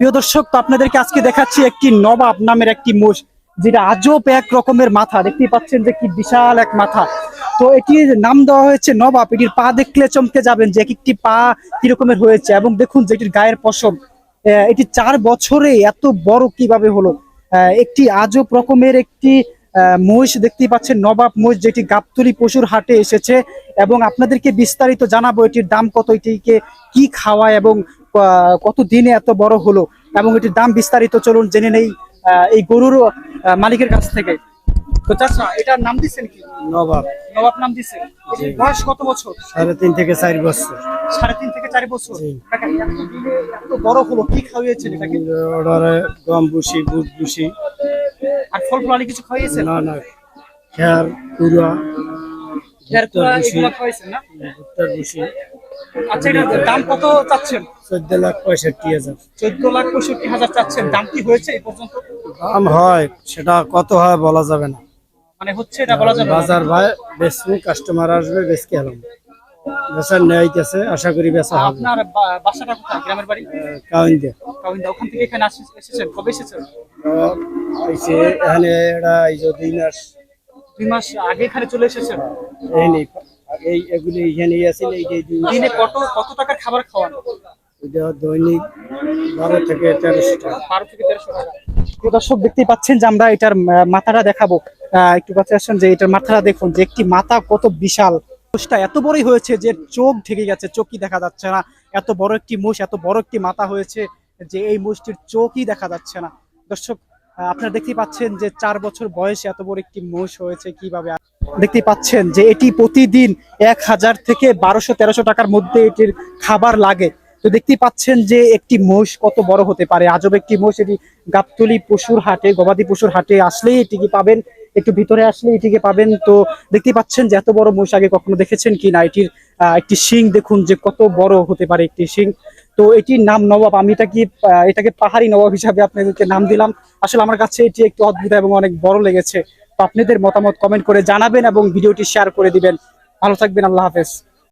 প্রিয় দর্শক, তো আপনাদেরকে আজকে দেখাচ্ছি একটি নবাব নামের একটি মোষ, যেটা আজব এক রকমের মাথা। দেখতেই পাচ্ছেন যে কি বিশাল এক মাথা। তো এটির নাম দেওয়া হয়েছে নবাব। এটির পা দেখলে চমকে যাবেন যে এক একটি পা কি রকমের হয়েছে। এবং দেখুন যে এটির গায়ের পশম। এটি চার বছরে এত বড় কীভাবে হলো? একটি আজব রকমের একটি মহিষ দেখতেই পাচ্ছেন, নবাব মহিষ যেটি গাবতলি পশুর হাটে এসেছে। এবং আপনাদেরকে বিস্তারিত জানাব এটির দাম কত, এটিকে কি খাওয়ায় এবং কত দিনে এত বড় হলো এবং এটির দাম বিস্তারিত চলুন জেনে নেই এই গরুর মালিকের কাছ থেকে। তো চাচা এটার নাম দিচ্ছেন কি? নবাব। নবাব নাম দিচ্ছেন। বয়স কত বছর? সাড়ে তিন থেকে চার বছর। সাড়ে তিন থেকে চার বছর। এত বড় হলো কি খাওয়িয়েছেন এটাকে? অর্ডারে গম বুসি বুট বুসি আর ফল ফলালি কিছু খাওয়িয়েছেন না না। খেয়ার কুড়া ভুট্টার এগুলো খাওয়াইছেন না? ভুট্টার আচ্ছা এটার দাম কত চাচ্ছেন? চোদ্দ লাখ পঁয়ষট্টি হাজার। চোদ্দ লাখ পঁয়ষট্টি হাজার চাচ্ছেন। দাম কি হয়েছে এই পর্যন্ত? দাম হয় সেটা কত হয় বলা যাবে না। মানে হচ্ছে এটা বলা যাবে বাজার ভাই বেশি কাস্টমার আসবে বেশি হলাম বেচার নেয়াইতেছে আশা করি বেচা হবে। আপনার বাসাটা কোথায়? গ্রামের বাড়ি? কাউন দিয়ে ওখান থেকে এখানে এসেছেন? কবে এসেছেন? হয়েছে এখানে এটা এই যে দুই মাস। দুই মাস আগে এখানে চলে এসেছেন? এই নেই এই এগুলি এখানে আসলে এই যে দিনে। কত কত টাকার খাবার খাওয়ান? দৈনিক বারো থেকে তেরোশো টাকা। বারো থেকে তেরোশো টাকা। দর্শক দেখতেই পাচ্ছেন যে আমরা এটার মাথাটা দেখাবো। একটু কাছে আসেন যে এটার মাথাটা দেখুন যে একটি মাথা কত বিশাল। মোষটা এত বড়ই হয়েছে যে চোখ ঢেকে গেছে চোখই দেখা যাচ্ছে না। এত বড় একটি মোষ এত বড় একটি মাথা হয়েছে যে এই মোষটির চোখই দেখা যাচ্ছে না। দর্শক আপনারা দেখতেই পাচ্ছেন যে চার বছর বয়সে এত বড় একটি মোষ হয়েছে কীভাবে দেখতেই পাচ্ছেন যে এটি প্রতিদিন এক হাজার থেকে বারোশো, তেরোশো টাকার মধ্যে এটির খাবার লাগে। তো দেখতেই পাচ্ছেন যে একটি মোষ কত বড় হতে পারে। আজব একটি মোষ এটি গাবতলি পশুর হাটে, গবাদি পশুর হাটে আসলেই এটিকে পাবেন। একটু ভিতরে আসলে এটিকে পাবেন। তো দেখতেই পাচ্ছেন যে এত বড় মোষ আগে কখনো দেখেছেন কি না? এটির একটি শিং, দেখুন যে কত বড় হতে পারে একটি শিং। তো এটির নাম নবাব। আমি এটা কি এটাকে পাহাড়ি নবাব হিসাবে আপনাদেরকে নাম দিলাম। আসলে আমার কাছে এটি একটু অদ্ভুত এবং অনেক বড় লেগেছে। আপনাদের মতামত কমেন্ট করে জানাবেন এবং ভিডিওটি শেয়ার করে দিবেন। ভালো থাকবেন আল্লাহ হাফেজ।